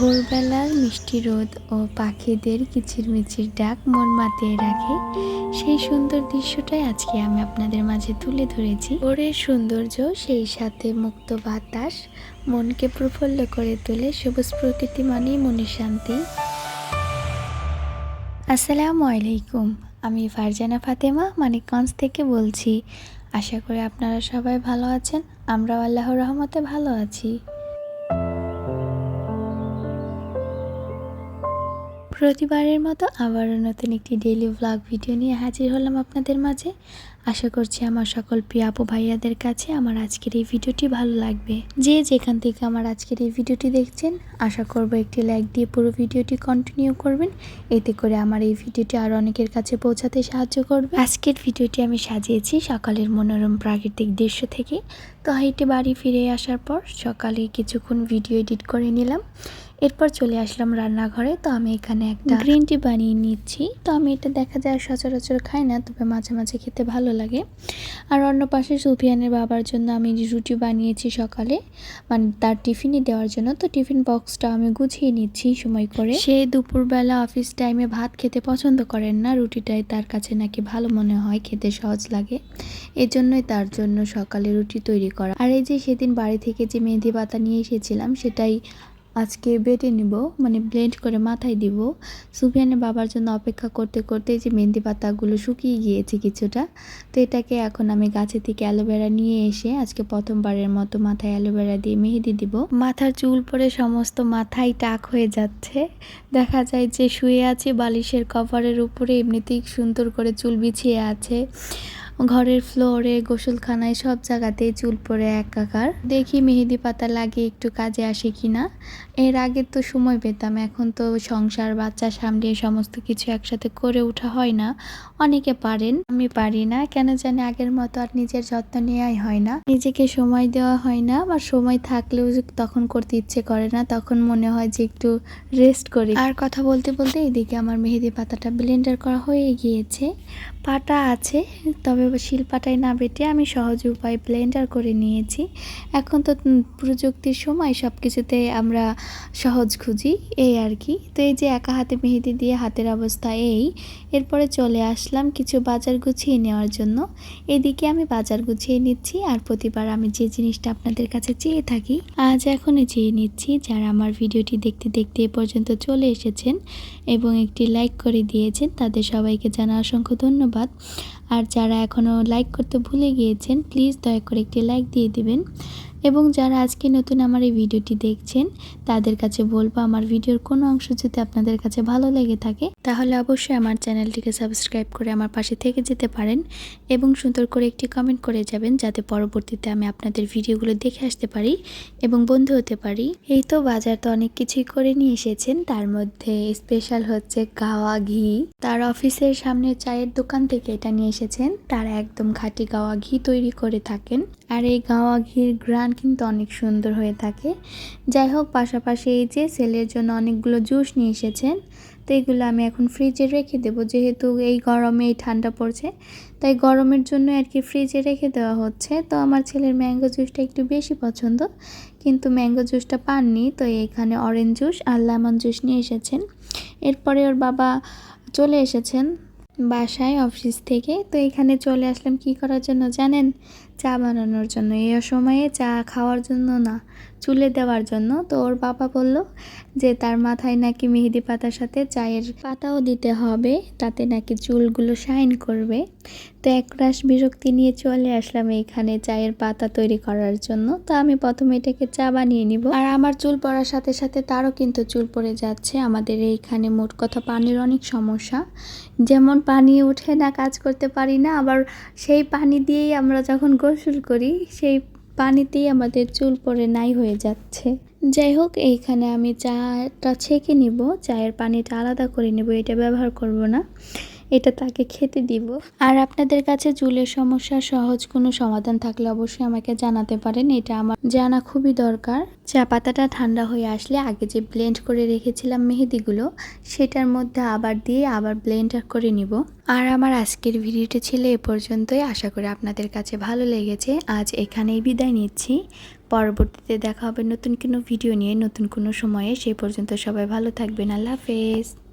ভোরবেলার মিষ্টি রোদ ও পাখিদের কিচিরমিচির ডাক মন মাতিয়ে রাখে, সেই সুন্দর দৃশ্যটাই আজকে আমি আপনাদের মাঝে তুলে ধরেছি। ভোরের সৌন্দর্য, সেই সাথে মুক্ত বাতাস, মনকে প্রফুল্ল করে তোলে সবুজ প্রকৃতি মানেই মনে শান্তি। আসসালামু আলাইকুম। আমি ফারজানা ফাতেমা, মানিকগঞ্জ থেকে বলছি। আশা করি আপনারা সবাই ভালো আছেন। আমরাও আল্লাহর রহমতে ভালো আছি। প্রতিবারের মতো আবারও নতুন একটি ডেইলি ভ্লগ ভিডিও নিয়ে হাজির হলাম আপনাদের মাঝে। আশা করছি আমার সকল প্রিয় আপু ভাইয়াদের কাছে আমার আজকের এই ভিডিওটি ভালো লাগবে। যে যেখান থেকে আমার আজকের এই ভিডিওটি দেখছেন, আশা করব একটি লাইক দিয়ে পুরো ভিডিওটি কন্টিনিউ করবেন। এতে করে আমার এই ভিডিওটি আরও অনেকের কাছে পৌঁছাতে সাহায্য করবে। আজকের ভিডিওটি আমি সাজিয়েছি সকালের মনোরম প্রাকৃতিক দৃশ্য থেকে। তো হাইটে বাড়ি ফিরে আসার পর সকালে কিছুক্ষণ ভিডিও এডিট করে নিলাম। এরপর চলে আসলাম রান্নাঘরে। তো আমি এখানে একটা গ্রিন টি বানিয়ে নিচ্ছি। তো আমি এটা দেখা যায় সচরাচর খাই না, তবে মাঝে মাঝে খেতে ভালো লাগে। আর অন্য পাশে সুফিয়ানের বাবার জন্য আমি রুটি বানিয়েছি সকালে মানে তার টিফিনই দেওয়ার জন্য, তো টিফিন বক্সটা আমি গুছিয়ে নিচ্ছি সময় করে। সে দুপুরবেলা অফিস টাইমে ভাত খেতে পছন্দ করেন না, রুটিটাই তার কাছে নাকি ভালো মনে হয়, খেতে সহজ লাগে। এজন্যই তার জন্য সকালে রুটি তৈরি করা। আর এই যে সেদিন বাড়ি থেকে যে মেহেদি পাতা নিয়ে এসেছিলাম, সেটাই আজকে বেটে নিব মানে ব্লেন্ড করে মাথায় দিব। সুফিয়ানের বাবার জন্য অপেক্ষা করতে করতে যে মেহেন্দি পাতাগুলো শুকিয়ে গিয়েছে কিছুটা, তো এটাকে এখন আমি গাছে থেকে অ্যালোভেরা নিয়ে এসে আজকে প্রথমবারের মতো মাথায় অ্যালোভেরা দিয়ে মেহেদি দিব। মাথার চুল পরে সমস্ত মাথায় টাক হয়ে যাচ্ছে। দেখা যায় যে শুয়ে আছে বালিশের কভারের উপরে, এমনিতেই সুন্দর করে চুল বিছিয়ে আছে। ঘরের ফ্লোরে, গোসলখানায়, সব জায়গাতেই চুল পরে একাকার। দেখি মেহেদি পাতা লাগে একটু কাজে আসে কিনা। এর আগে তো সময় পেতাম, এখন তো সংসার, বাচ্চা সামলিয়ে সমস্ত কিছু একসাথে করে ওঠা হয় না। অনেকে পারেন, আমি পারি না। কেন জানি আগের মতো আর নিজের যত্ন নেওয়াই হয় না। নিজেকে সময় দেওয়া হয় না বা সময় থাকলেও তখন করতে ইচ্ছে করে না, তখন মনে হয় যে একটু রেস্ট করি। আর কথা বলতে বলতে এদিকে আমার মেহেদি পাতাটা ব্লেন্ডার করা হয়ে গিয়েছে। পাটা আছে, তবে শিলপাটায় না বেটে আমি সহজ উপায় ব্লেন্ডার করে নিয়েছি। এখন তো প্রযুক্তির সময় সব কিছুতে আমরা সহজ খুঁজি, এই আর কি তো এই যে একা হাতে মেহেদি দিয়ে হাতের অবস্থা এই, এরপরে চলে আসলাম কিছু বাজার গুছিয়ে নেওয়ার জন্য। এদিকে আমি বাজার গুছিয়ে নিচ্ছি আর প্রতিবার আমি যে জিনিসটা আপনাদের কাছে চেয়ে থাকি, আজ এখনই চেয়ে নিচ্ছি। যারা আমার ভিডিওটি দেখতে দেখতে এ পর্যন্ত চলে এসেছেন এবং একটি লাইক করে দিয়েছেন, তাদের সবাইকে জানা অসংখ্য ধন্যবাদ। আর যারা এখনও লাইক করতে ভুলে গিয়েছেন প্লিজ দয়া করে একটি লাইক দিয়ে দিবেন। এবং যারা আজকে নতুন আমার এই ভিডিওটি দেখছেন, তাদের কাছে বলব আমার ভিডিওর কোনো অংশ যদি আপনাদের কাছে ভালো লেগে থাকে, তাহলে অবশ্যই আমার চ্যানেলটিকে সাবস্ক্রাইব করে আমার পাশে থেকে যেতে পারেন এবং সুন্দর করে একটি কমেন্ট করে যাবেন যাতে পরবর্তীতে আমি আপনাদের ভিডিওগুলো দেখে আসতে পারি এবং বন্ধু হতে পারি। এই তো বাজার তো অনেক কিছুই করে নিয়ে এসেছেন, তার মধ্যে স্পেশাল হচ্ছে গাওয়া ঘি। তার অফিসের সামনে চায়ের দোকান থেকে এটা নিয়ে এসেছেন, তারা একদম খাঁটি গাওয়া ঘি তৈরি করে থাকেন। আর এই গাওয়া ঘির গ্রান কিন্তু অনেক সুন্দর হয়ে থাকে। যাই হোক, পাশাপাশি এই যে সেলের জন্য অনেকগুলো জুস নিয়ে এসেছেন, তো এগুলো আমি এখন ফ্রিজে রেখে দেবো। যেহেতু এই গরমে এই ঠান্ডা পড়ছে, তাই গরমের জন্য আর কি ফ্রিজে রেখে দেওয়া হচ্ছে। তো আমার ছেলের ম্যাঙ্গো জুসটা একটু বেশি পছন্দ, কিন্তু ম্যাঙ্গো জুসটা পাননি, তো এখানে অরেঞ্জ জুস আর লেমন জুস নিয়ে এসেছেন। এরপরে ওর বাবা চলে এসেছেন বাসায়, অফিস থেকে। তো এখানে চলে আসলাম কি করার জন্য জানেন? চা বানানোর জন্য। এই সময়ে চা খাওয়ার জন্য না, চুলে দেওয়ার জন্য। তো ওর বাবা বলল যে তার মাথায় নাকি মেহেদি পাতার সাথে চায়ের পাতাও দিতে হবে, তাতে নাকি চুলগুলো শাইন করবে। তো একরাশ বিরক্তি নিয়ে চলে আসলাম এইখানে চায়ের পাতা তৈরি করার জন্য। তো আমি প্রথমে এটাকে চা বানিয়ে নিব। আর আমার চুল পড়ার সাথে সাথে তারও কিন্তু চুল পড়ে যাচ্ছে। আমাদের এইখানে মোট কথা পানির অনেক সমস্যা। যেমন পানি উঠে না, কাজ করতে পারি না, আবার সেই পানি দিয়েই আমরা যখন গোসল করি, সেই পানিতেই আমাদের চুল পরে নাই হয়ে যাচ্ছে। যাই হোক, এইখানে আমি চাটা ছেঁকে নিব, চায়ের পানিটা আলাদা করে নেব, এটা ব্যবহার করব না। এটা তাকে খেতে দিব। আর আপনাদের কাছে চুলের সমস্যা, সহজ কোনো সমাধান থাকলে অবশ্যই আমাকে জানাতে পারেন, এটা আমার জানা খুবই দরকার। চা পাতাটা ঠান্ডা হয়ে আসলে আগে যে ব্লেন্ড করে রেখেছিলাম মেহেদিগুলো, সেটার মধ্যে আবার দিয়ে আবার ব্লেন্ড করে নিব। আর আমার আজকের ভিডিওটা ছিল এ পর্যন্তই। আশা করি আপনাদের কাছে ভালো লেগেছে। আজ এখানেই বিদায় নিচ্ছি। পরবর্তীতে দেখা হবে নতুন কোনো ভিডিও নিয়ে, নতুন কোনো সময়ে। সেই পর্যন্ত সবাই ভালো থাকবেন। আল্লাহ হাফেজ।